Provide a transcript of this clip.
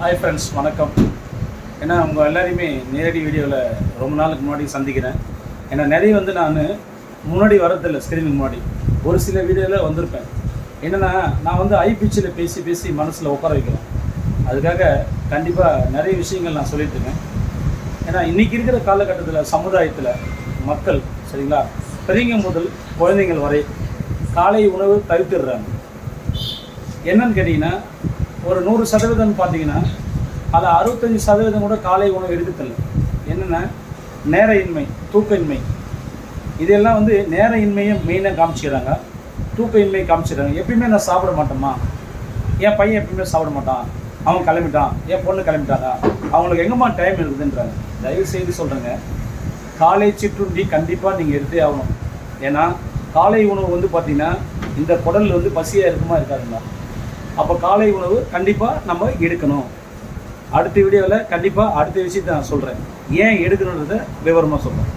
Hi friends வணக்கம். ஏன்னா உங்கள் எல்லாரையுமே நேரடி வீடியோவில் ரொம்ப நாளுக்கு முன்னாடி சந்திக்கிறேன். ஏன்னா நிறைய வந்து நான் முன்னாடி வரதில்லை ஸ்க்ரீனுக்கு முன்னாடி. ஒரு சில வீடியோவில் வந்திருப்பேன். என்னென்னா நான் வந்து ஐ பிச்சில் பேசி பேசி மனசில் உட்கார வைக்கிறேன் அதுக்காக கண்டிப்பாக நிறைய விஷயங்கள் நான் சொல்லிட்டு இருக்கேன். ஏன்னா இன்றைக்கி இருக்கிற காலகட்டத்தில் சமுதாயத்தில் மக்கள் சரிங்களா? பெரியவங்க முதல் குழந்தைங்கள் வரை காலை உணவு தவிர்த்துடுறாங்க. என்னன்னு கேட்டிங்கன்னா ஒரு நூறு சதவீதம் பார்த்தீங்கன்னா அதில் அறுபத்தஞ்சி சதவீதம் கூட காலை உணவு எடுக்கத்தில்ல என்னென்னா நேர இன்மை தூக்க இன்மை இதெல்லாம் வந்து நேர இன்மையை மெயினாக காமிச்சிக்கிறாங்க. தூக்க இன்மையை காமிச்சிடுறாங்க எப்பயுமே நான் சாப்பிட மாட்டோமா என் பையன் எப்பயுமே சாப்பிட மாட்டான். அவன் கிளம்பிட்டான். என் பொண்ணு கிளம்பிட்டாங்க. அவங்களுக்கு எங்கம்மா டைம் இருக்குதுன்றாங்க. தயவு செய்து சொல்கிறேங்க காலை சிற்றுண்டி கண்டிப்பாக நீங்கள் எடுத்தே ஆகணும். ஏன்னா காலை உணவு வந்து பார்த்திங்கன்னா இந்த குடல் வந்து பசியாக இருக்குமா இருக்காதுங்களா அப்போ காலை உணவு கண்டிப்பாக நம்ம எடுக்கணும். அடுத்த வீடியோவில் கண்டிப்பாக அடுத்த விஷயத்தை நான் சொல்கிறேன் ஏன் எடுக்கணுன்றதை விவரமாக சொல்கிறேன்